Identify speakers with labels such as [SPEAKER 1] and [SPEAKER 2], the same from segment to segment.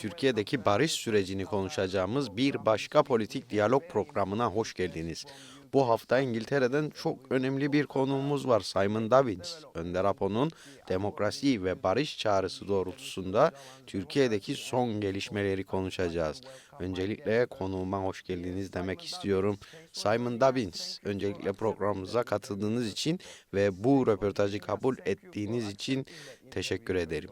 [SPEAKER 1] Türkiye'deki barış sürecini konuşacağımız bir başka politik diyalog programına hoş geldiniz. Bu hafta İngiltere'den çok önemli bir konuğumuz var Simon Davins. Önder Apo'nun demokrasi ve barış çağrısı doğrultusunda Türkiye'deki son gelişmeleri konuşacağız. Öncelikle konuğuma hoş geldiniz demek istiyorum. Simon Davins, öncelikle programımıza katıldığınız için ve bu röportajı kabul ettiğiniz için teşekkür ederim.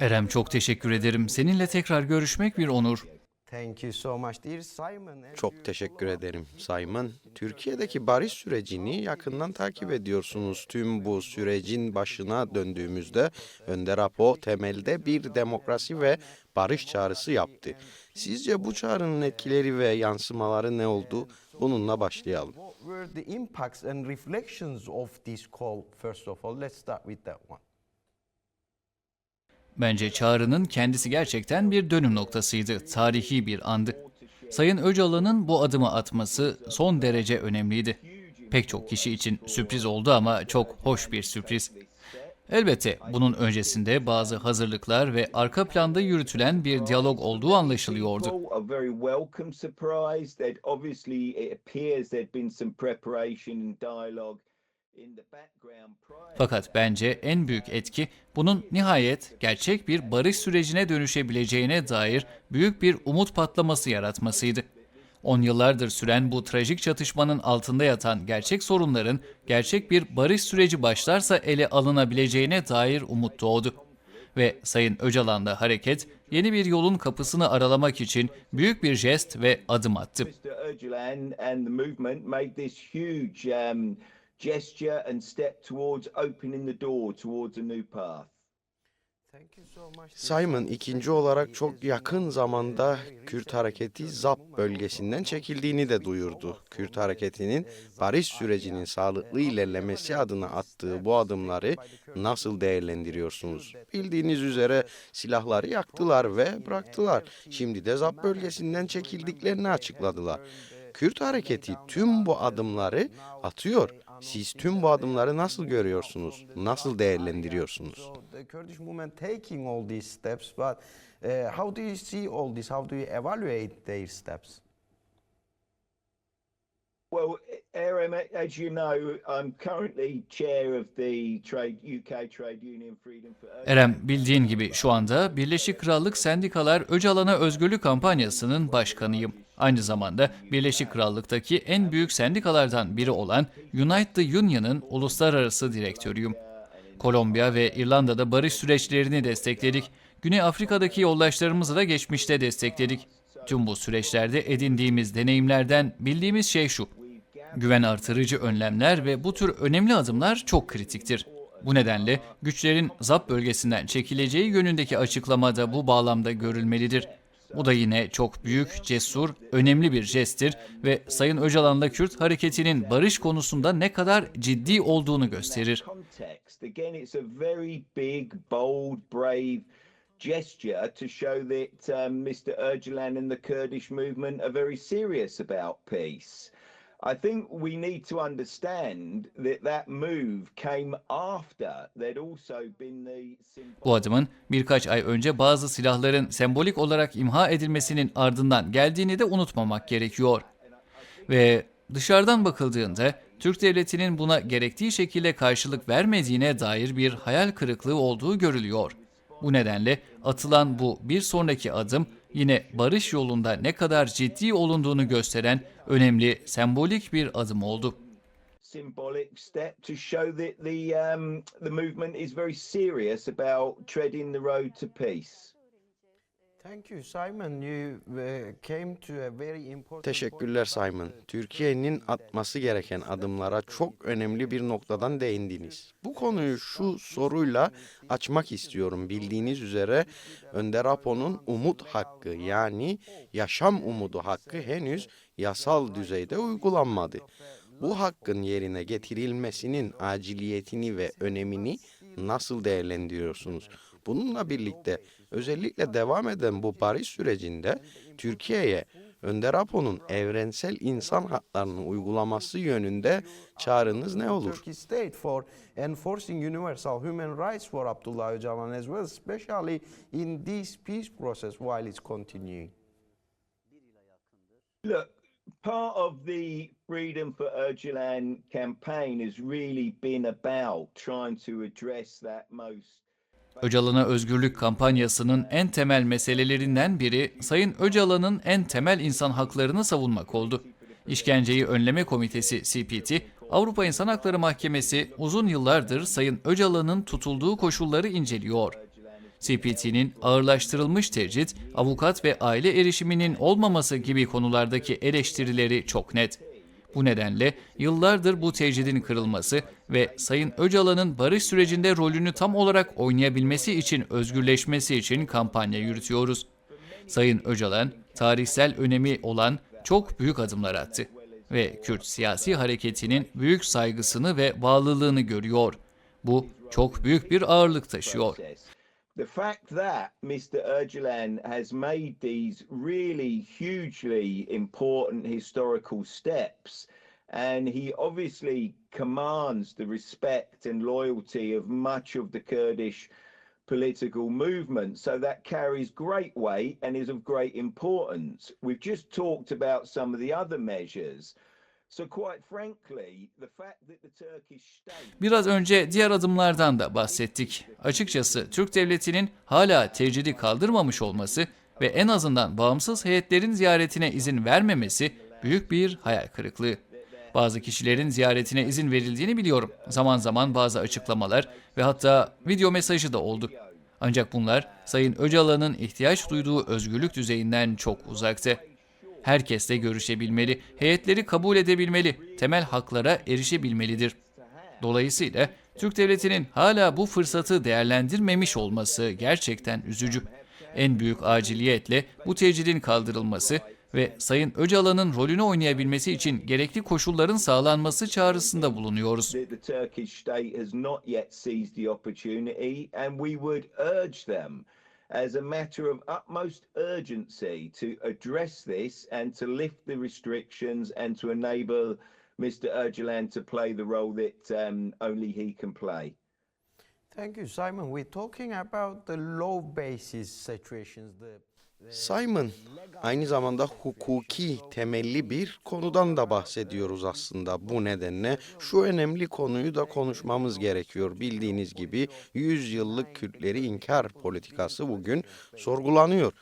[SPEAKER 2] Erem çok teşekkür ederim. Seninle tekrar görüşmek bir onur.
[SPEAKER 1] Thank you so much dear Simon. Çok teşekkür ederim Simon. Türkiye'deki barış sürecini yakından takip ediyorsunuz. Tüm bu sürecin başına döndüğümüzde Önder Apo temelde bir demokrasi ve barış çağrısı yaptı. Sizce bu çağrının etkileri ve yansımaları ne oldu? Bununla başlayalım.
[SPEAKER 3] What were the impacts and reflections of this call, first of all? Let's start with that one.
[SPEAKER 2] Bence çağrının kendisi gerçekten bir dönüm noktasıydı. Tarihi bir andı. Sayın Öcalan'ın bu adımı atması son derece önemliydi. Pek çok kişi için sürpriz oldu ama çok hoş bir sürpriz. Elbette bunun öncesinde bazı hazırlıklar ve arka planda yürütülen bir diyalog olduğu anlaşılıyordu. Fakat bence en büyük etki bunun nihayet gerçek bir barış sürecine dönüşebileceğine dair büyük bir umut patlaması yaratmasıydı. On yıllardır süren bu trajik çatışmanın altında yatan gerçek sorunların gerçek bir barış süreci başlarsa ele alınabileceğine dair umut doğdu. Ve Sayın Öcalan'da hareket yeni bir yolun kapısını aralamak için büyük bir jest ve adım attı.
[SPEAKER 4] Gesture and step towards opening the door towards a new path.
[SPEAKER 3] Thank you so much.
[SPEAKER 1] Simon ikinci olarak çok yakın zamanda Kürt hareketi ZAP bölgesinden çekildiğini de duyurdu. Kürt hareketinin barış sürecinin sağlıklı ilerlemesi adına attığı bu adımları nasıl değerlendiriyorsunuz? Bildiğiniz üzere silahları yaktılar ve bıraktılar. Şimdi de ZAP bölgesinden çekildiklerini açıkladılar. Kürt hareketi tüm bu adımları atıyor. Siz tüm bu adımları nasıl görüyorsunuz? Nasıl değerlendiriyorsunuz?
[SPEAKER 3] Uh, how do you see all this? How do you evaluate their steps?
[SPEAKER 4] Well, Aram, as you know, I'm currently chair of the trade UK Trade Union Freedom for
[SPEAKER 2] Erem bildiğin gibi şu anda Birleşik Krallık Sendikalar Öcalan'a Özgürlük kampanyasının başkanıyım. Aynı zamanda Birleşik Krallık'taki en büyük sendikalardan biri olan Unite the Union'ın uluslararası direktörüyüm. Kolombiya ve İrlanda'da barış süreçlerini destekledik. Güney Afrika'daki yoldaşlarımızı da geçmişte destekledik. Tüm bu süreçlerde edindiğimiz deneyimlerden bildiğimiz şey şu. Güven artırıcı önlemler ve bu tür önemli adımlar çok kritiktir. Bu nedenle güçlerin ZAP bölgesinden çekileceği yönündeki açıklama da bu bağlamda görülmelidir. Bu da yine çok büyük, cesur, önemli bir jesttir ve Sayın Öcalan'la Kürt hareketinin barış konusunda ne kadar ciddi olduğunu gösterir.
[SPEAKER 4] gesture to show that um, Mr. Öcalan and the Kurdish movement are very serious about peace. I think we need to understand that that move came after there'd also been the
[SPEAKER 2] Bu adımın birkaç ay önce bazı silahların sembolik olarak imha edilmesinin ardından geldiğini de unutmamak gerekiyor. Ve dışarıdan bakıldığında Türk devletinin buna gerektiği şekilde karşılık vermediğine dair bir hayal kırıklığı olduğu görülüyor. Bu nedenle atılan bu bir sonraki adım yine barış yolunda ne kadar ciddi olunduğunu gösteren önemli sembolik bir adım oldu.
[SPEAKER 4] symbolic step to show that the um, the movement is very serious about treading the road to peace.
[SPEAKER 1] Teşekkürler. Simon. Türkiye'nin atması gereken adımlara çok önemli bir noktadan değindiniz. Bu konuyu şu soruyla açmak istiyorum. Bildiğiniz üzere Önder Apo'nun umut hakkı yani yaşam umudu hakkı henüz yasal düzeyde uygulanmadı. Bu hakkın yerine getirilmesinin aciliyetini ve önemini nasıl değerlendiriyorsunuz? Bununla birlikte özellikle devam eden bu barış sürecinde Türkiye'ye Önder Apo'nun evrensel insan haklarını uygulaması yönünde çağrınız ne olur?
[SPEAKER 3] Turkey state for enforcing universal human rights for Abdullah Öcalan as well, especially in this peace process while it's continuing.
[SPEAKER 4] Look, part of the Freedom for Öcalan campaign has really been about trying to address that most
[SPEAKER 2] Öcalan'a özgürlük kampanyasının en temel meselelerinden biri Sayın Öcalan'ın en temel insan haklarını savunmak oldu. İşkenceyi Önleme Komitesi CPT, Avrupa İnsan Hakları Mahkemesi uzun yıllardır Sayın Öcalan'ın tutulduğu koşulları inceliyor. CPT'nin ağırlaştırılmış tecrit, avukat ve aile erişiminin olmaması gibi konulardaki eleştirileri çok net. Bu nedenle yıllardır bu tecridin kırılması ve Sayın Öcalan'ın barış sürecinde rolünü tam olarak oynayabilmesi için özgürleşmesi için kampanya yürütüyoruz. Sayın Öcalan, tarihsel önemi olan çok büyük adımlar attı ve Kürt siyasi hareketinin büyük saygısını ve bağlılığını görüyor. Bu çok büyük bir ağırlık taşıyor.
[SPEAKER 4] The fact that Mr. Öcalan has made these really hugely important historical steps, and he obviously commands the respect and loyalty of much of the Kurdish political movement. So that carries great weight and is of great importance. We've just talked about some of the other measures.
[SPEAKER 2] Biraz önce diğer adımlardan da bahsettik. Açıkçası Türk devletinin hala tecridi kaldırmamış olması ve en azından bağımsız heyetlerin ziyaretine izin vermemesi büyük bir hayal kırıklığı. Bazı kişilerin ziyaretine izin verildiğini biliyorum. Zaman zaman bazı açıklamalar ve hatta video mesajı da oldu. Ancak bunlar Sayın Öcalan'ın ihtiyaç duyduğu özgürlük düzeyinden çok uzakta. Herkesle görüşebilmeli, heyetleri kabul edebilmeli, temel haklara erişebilmelidir. Dolayısıyla Türk devletinin hala bu fırsatı değerlendirmemiş olması gerçekten üzücü. En büyük aciliyetle bu tecridin kaldırılması ve Sayın Öcalan'ın rolünü oynayabilmesi için gerekli koşulların sağlanması çağrısında bulunuyoruz.
[SPEAKER 4] As a matter of utmost urgency to address this and to lift the restrictions and to enable Mr. Öcalan to play the role that um, only he can play.
[SPEAKER 3] Thank you, Simon. We're talking about the low basis situations, the
[SPEAKER 1] Simon, aynı zamanda hukuki temelli bir konudan da bahsediyoruz aslında. Bu nedenle şu önemli konuyu da konuşmamız gerekiyor. Bildiğiniz gibi 100 yıllık Kürtleri inkar politikası bugün sorgulanıyor.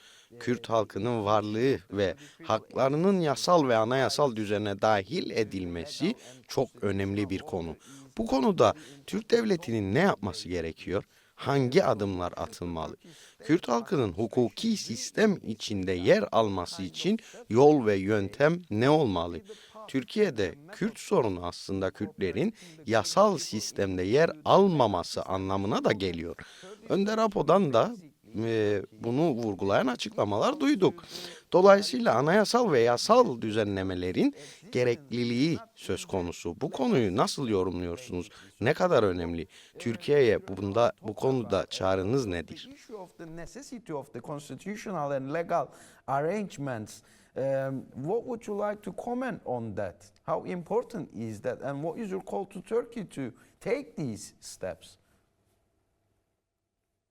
[SPEAKER 1] Kürt halkının varlığı ve haklarının yasal ve anayasal düzene dahil edilmesi çok önemli bir konu. Bu konuda Türk devletinin ne yapması gerekiyor? Hangi adımlar atılmalı? Kürt halkının hukuki sistem içinde yer alması için yol ve yöntem ne olmalı? Türkiye'de Kürt sorunu aslında Kürtlerin yasal sistemde yer almaması anlamına da geliyor. Önder Apo'dan da e, bunu vurgulayan açıklamalar duyduk. Dolayısıyla anayasal ve yasal düzenlemelerin gerekliliği söz konusu. Bu konuyu nasıl yorumluyorsunuz? Ne kadar önemli? Türkiye'ye bunda bu konuda çağrınız nedir?
[SPEAKER 3] Um, what would you like to comment on that? How important is that, and what is your call to Turkey to take these steps?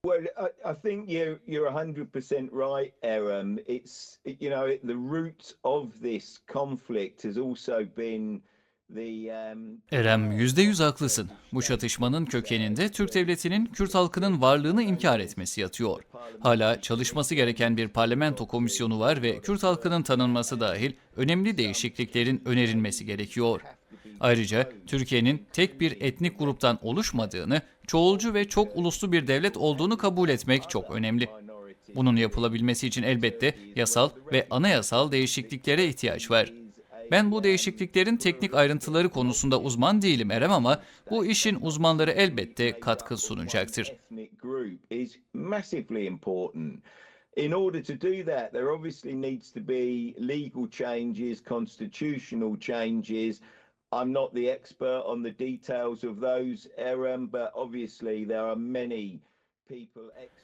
[SPEAKER 4] Well, I, I think you're you're hundred percent right, Aram. It's you know the root of this conflict has also been um,
[SPEAKER 2] Erem %100 haklısın. Bu çatışmanın kökeninde Türk devletinin Kürt halkının varlığını inkar etmesi yatıyor. Hala çalışması gereken bir parlamento komisyonu var ve Kürt halkının tanınması dahil önemli değişikliklerin önerilmesi gerekiyor. Ayrıca Türkiye'nin tek bir etnik gruptan oluşmadığını, çoğulcu ve çok uluslu bir devlet olduğunu kabul etmek çok önemli. Bunun yapılabilmesi için elbette yasal ve anayasal değişikliklere ihtiyaç var. Ben bu değişikliklerin teknik ayrıntıları konusunda uzman değilim Erem ama bu işin uzmanları elbette katkı sunacaktır.
[SPEAKER 4] In order to do that, there obviously needs to be legal changes, constitutional changes. I'm not the expert on the details of those, Aaron, but obviously there are many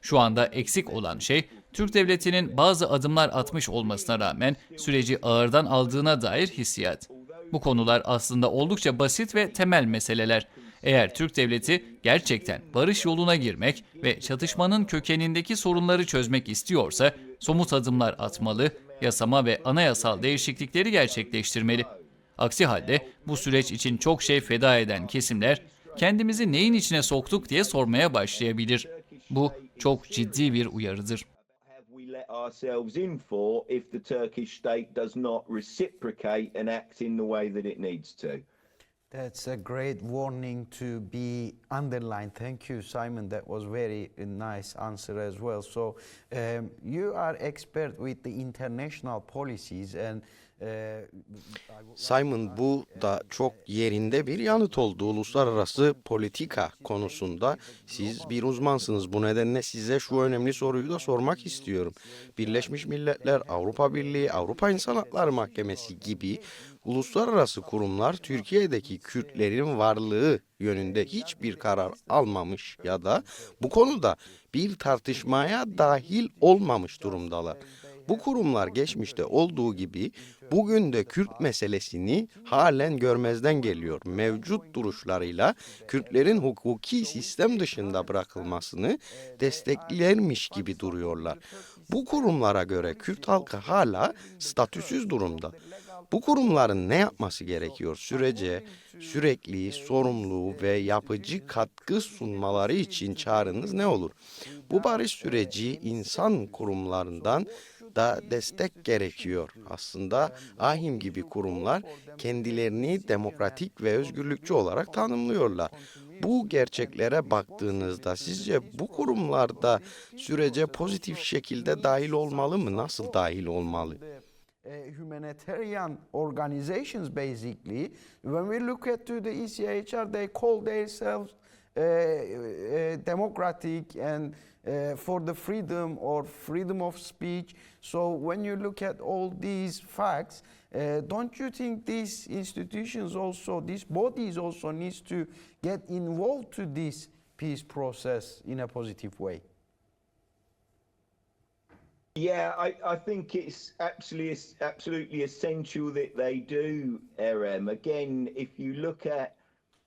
[SPEAKER 2] Şu anda eksik olan şey Türk devletinin bazı adımlar atmış olmasına rağmen süreci ağırdan aldığına dair hissiyat. Bu konular aslında oldukça basit ve temel meseleler. Eğer Türk devleti gerçekten barış yoluna girmek ve çatışmanın kökenindeki sorunları çözmek istiyorsa somut adımlar atmalı, yasama ve anayasal değişiklikleri gerçekleştirmeli. Aksi halde bu süreç için çok şey feda eden kesimler kendimizi neyin içine soktuk diye sormaya başlayabilir. Bu çok ciddi bir uyarıdır.
[SPEAKER 3] That's a great warning to be underlined. Thank you, Simon. That was very uh, nice answer as well. So um, you are expert with the international policies and uh,
[SPEAKER 1] Simon bu da çok yerinde bir yanıt oldu. Uluslararası politika konusunda siz bir uzmansınız. Bu nedenle size şu önemli soruyu da sormak istiyorum. Birleşmiş Milletler, Avrupa Birliği, Avrupa İnsan Hakları Mahkemesi gibi uluslararası kurumlar Türkiye'deki Kürtlerin varlığı yönünde hiçbir karar almamış ya da bu konuda bir tartışmaya dahil olmamış durumdalar. Bu kurumlar geçmişte olduğu gibi bugün de Kürt meselesini halen görmezden geliyor. Mevcut duruşlarıyla Kürtlerin hukuki sistem dışında bırakılmasını desteklermiş gibi duruyorlar. Bu kurumlara göre Kürt halkı hala statüsüz durumda. Bu kurumların ne yapması gerekiyor? Sürece sürekli sorumlu ve yapıcı katkı sunmaları için çağrınız ne olur? Bu barış süreci insan kurumlarından da destek gerekiyor. Aslında AHİM gibi kurumlar kendilerini demokratik ve özgürlükçü olarak tanımlıyorlar. Bu gerçeklere baktığınızda sizce bu kurumlarda sürece pozitif şekilde dahil olmalı mı? Nasıl dahil olmalı?
[SPEAKER 3] uh, humanitarian organizations basically when we look at to the ECHR they call themselves democratic and uh, for the freedom or freedom of speech so when you look at all these facts uh, don't you think these institutions also these bodies also needs to get involved to this peace process in a positive way
[SPEAKER 4] Yeah, I, I think it's absolutely absolutely essential that they do, RM. Again, if you look at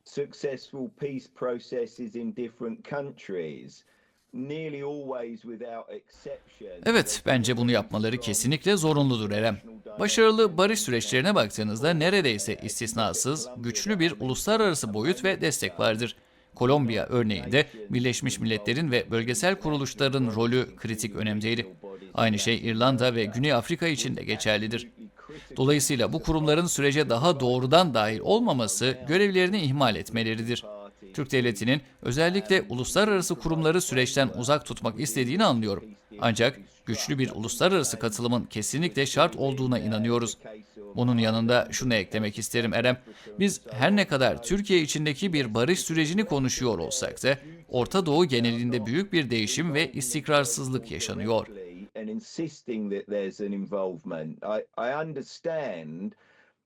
[SPEAKER 4] successful peace processes in different countries.
[SPEAKER 2] Evet, bence bunu yapmaları kesinlikle zorunludur Erem. Başarılı barış süreçlerine baktığınızda neredeyse istisnasız güçlü bir uluslararası boyut ve destek vardır. Kolombiya örneğinde Birleşmiş Milletler'in ve bölgesel kuruluşların rolü kritik önemdeydi. Aynı şey İrlanda ve Güney Afrika için de geçerlidir. Dolayısıyla bu kurumların sürece daha doğrudan dahil olmaması görevlerini ihmal etmeleridir. Türk Devleti'nin özellikle uluslararası kurumları süreçten uzak tutmak istediğini anlıyorum. Ancak güçlü bir uluslararası katılımın kesinlikle şart olduğuna inanıyoruz. Bunun yanında şunu eklemek isterim Erem. Biz her ne kadar Türkiye içindeki bir barış sürecini konuşuyor olsak da Orta Doğu genelinde büyük bir değişim ve istikrarsızlık yaşanıyor.
[SPEAKER 4] And insisting that there's an involvement. I, I understand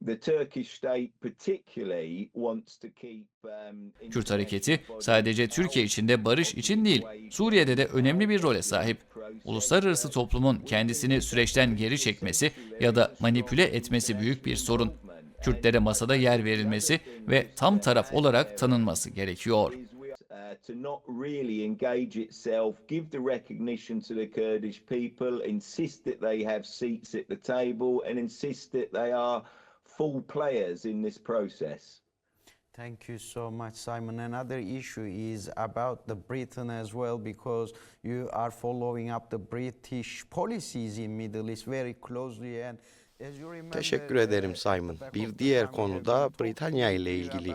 [SPEAKER 4] the Turkish state particularly wants to keep um,
[SPEAKER 2] Kürt hareketi sadece Türkiye içinde barış için değil, Suriye'de de önemli bir role sahip. Uluslararası toplumun kendisini süreçten geri çekmesi ya da manipüle etmesi büyük bir sorun. Kürtlere masada yer verilmesi ve tam taraf olarak tanınması gerekiyor.
[SPEAKER 4] To not really engage itself, give the recognition to the Kurdish people, insist that they have seats at the table, and insist that they are full players in this process.
[SPEAKER 3] Thank you so much, Simon. Another issue is about the Britain as well, because you are following up the British policies in Middle East very closely. And
[SPEAKER 1] Teşekkür ederim Simon. Bir diğer konu da Britanya ile ilgili.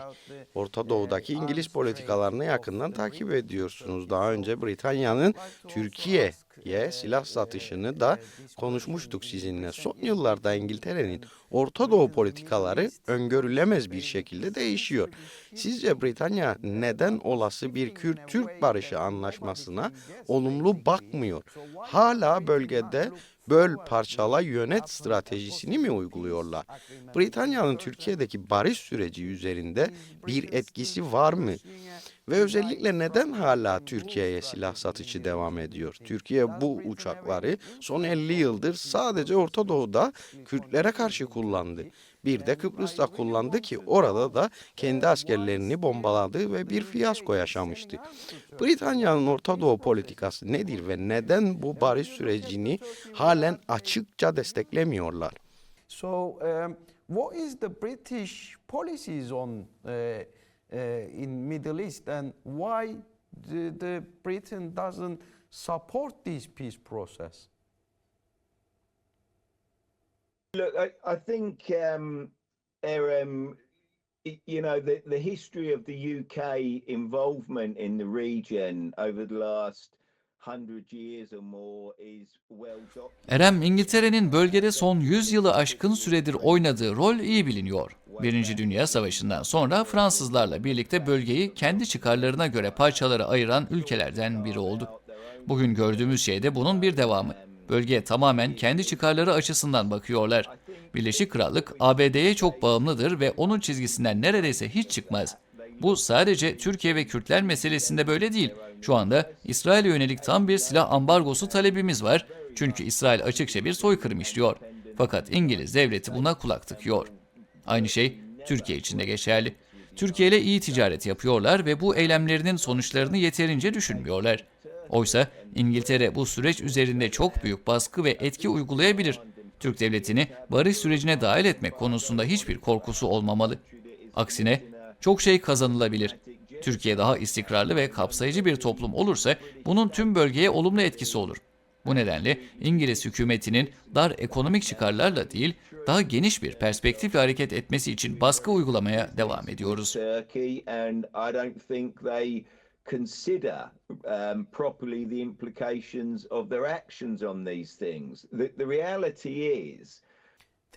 [SPEAKER 1] Orta Doğu'daki İngiliz politikalarını yakından takip ediyorsunuz. Daha önce Britanya'nın
[SPEAKER 3] So, Uh,
[SPEAKER 1] silah satışını da konuşmuştuk sizinle. Son yıllarda İngiltere'nin Orta Doğu politikaları öngörülemez bir şekilde değişiyor. Sizce Britanya neden olası bir Kürt-Türk barışı anlaşmasına olumlu bakmıyor? Hala bölgede böl parçala yönet stratejisini mi uyguluyorlar? Britanya'nın Türkiye'deki barış süreci üzerinde bir etkisi var mı? Ve özellikle neden hala Türkiye'ye silah satışı devam ediyor? Türkiye bu uçakları son 50 yıldır sadece Orta Doğu'da Kürtlere karşı kullandı. Bir de Kıbrıs'ta kullandı ki orada da kendi askerlerini bombaladı ve bir fiyasko yaşamıştı. Britanya'nın Orta Doğu politikası nedir ve neden bu barış sürecini halen açıkça desteklemiyorlar?
[SPEAKER 3] So, um, what is the British policies on uh, uh, in Middle East, and why the, the Britain doesn't support this peace process?
[SPEAKER 4] Look, I, I think, um, y- you know, the, the history of the UK involvement in the region over the last hundred years or more is well documented.
[SPEAKER 2] Erem, İngiltere'nin bölgede son 100 yılı aşkın süredir oynadığı rol iyi biliniyor. Birinci Dünya Savaşı'ndan sonra Fransızlarla birlikte bölgeyi kendi çıkarlarına göre parçalara ayıran ülkelerden biri oldu. Bugün gördüğümüz şey de bunun bir devamı. Bölgeye tamamen kendi çıkarları açısından bakıyorlar. Birleşik Krallık ABD'ye çok bağımlıdır ve onun çizgisinden neredeyse hiç çıkmaz. Bu sadece Türkiye ve Kürtler meselesinde böyle değil. Şu anda İsrail'e yönelik tam bir silah ambargosu talebimiz var. Çünkü İsrail açıkça bir soykırım işliyor. Fakat İngiliz devleti buna kulak tıkıyor. Aynı şey Türkiye için de geçerli. Türkiye ile iyi ticaret yapıyorlar ve bu eylemlerinin sonuçlarını yeterince düşünmüyorlar. Oysa İngiltere bu süreç üzerinde çok büyük baskı ve etki uygulayabilir. Türk devletini barış sürecine dahil etmek konusunda hiçbir korkusu olmamalı. Aksine çok şey kazanılabilir. Türkiye daha istikrarlı ve kapsayıcı bir toplum olursa bunun tüm bölgeye olumlu etkisi olur. Bu nedenle İngiliz hükümetinin dar ekonomik çıkarlarla değil, daha geniş bir perspektifle hareket etmesi için baskı uygulamaya devam ediyoruz.
[SPEAKER 4] They consider um, properly the implications of their actions on these things. The, the reality is,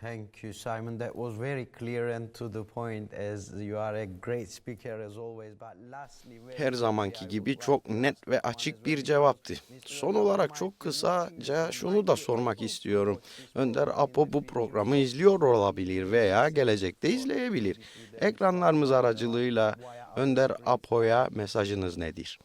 [SPEAKER 3] Thank you, Simon. That was very clear and to the point, as you are a great speaker as always. But lastly,
[SPEAKER 1] Her zamanki gibi çok net ve açık bir cevaptı. Son olarak çok kısaca şunu da sormak istiyorum. Önder Apo bu programı izliyor olabilir veya gelecekte izleyebilir. Ekranlarımız aracılığıyla Önder Apo'ya mesajınız nedir?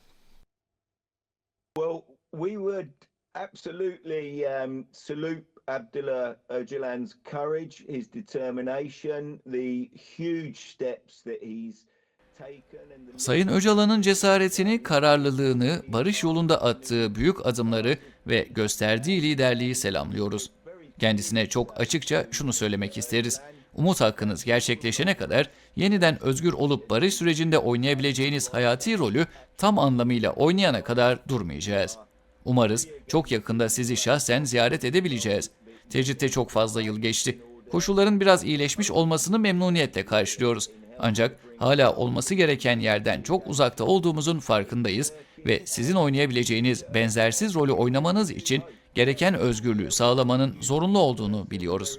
[SPEAKER 4] well, we would absolutely um, salute Abdullah Öcalan's courage, his determination, the huge steps that he's
[SPEAKER 2] Sayın Öcalan'ın cesaretini, kararlılığını, barış yolunda attığı büyük adımları ve gösterdiği liderliği selamlıyoruz. Kendisine çok açıkça şunu söylemek isteriz. Umut hakkınız gerçekleşene kadar yeniden özgür olup barış sürecinde oynayabileceğiniz hayati rolü tam anlamıyla oynayana kadar durmayacağız. Umarız çok yakında sizi şahsen ziyaret edebileceğiz. Tecritte çok fazla yıl geçti. Koşulların biraz iyileşmiş olmasını memnuniyetle karşılıyoruz. Ancak hala olması gereken yerden çok uzakta olduğumuzun farkındayız ve sizin oynayabileceğiniz benzersiz rolü oynamanız için gereken özgürlüğü sağlamanın zorunlu olduğunu biliyoruz.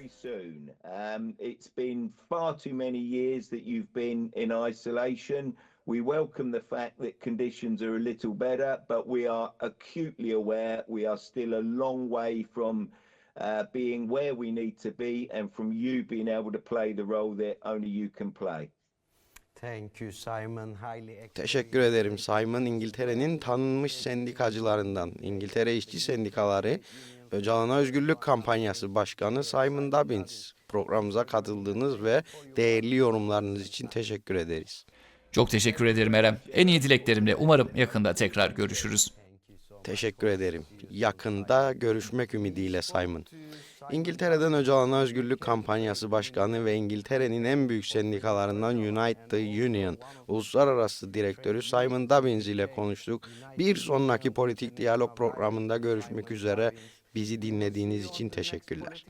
[SPEAKER 4] Um, it's been far too many years that you've been in isolation. We welcome the fact that conditions are a little better, but we are acutely aware we are still a long way from uh, being where we need to be and from you being able to play the role that only you can play.
[SPEAKER 3] Thank you, Simon. Highly
[SPEAKER 1] Teşekkür ederim Simon. İngiltere'nin tanınmış sendikacılarından, İngiltere İşçi Sendikaları Öcalan'a Özgürlük Kampanyası Başkanı Simon Dobbins. Programımıza katıldığınız ve değerli yorumlarınız için teşekkür ederiz.
[SPEAKER 2] Çok teşekkür ederim Erem. En iyi dileklerimle umarım yakında tekrar görüşürüz.
[SPEAKER 1] Teşekkür ederim. Yakında görüşmek ümidiyle Simon. İngiltere'den Öcalan'a Özgürlük Kampanyası Başkanı ve İngiltere'nin en büyük sendikalarından United Union Uluslararası Direktörü Simon Dobbins ile konuştuk. Bir sonraki politik diyalog programında görüşmek üzere. Bizi dinlediğiniz için teşekkürler.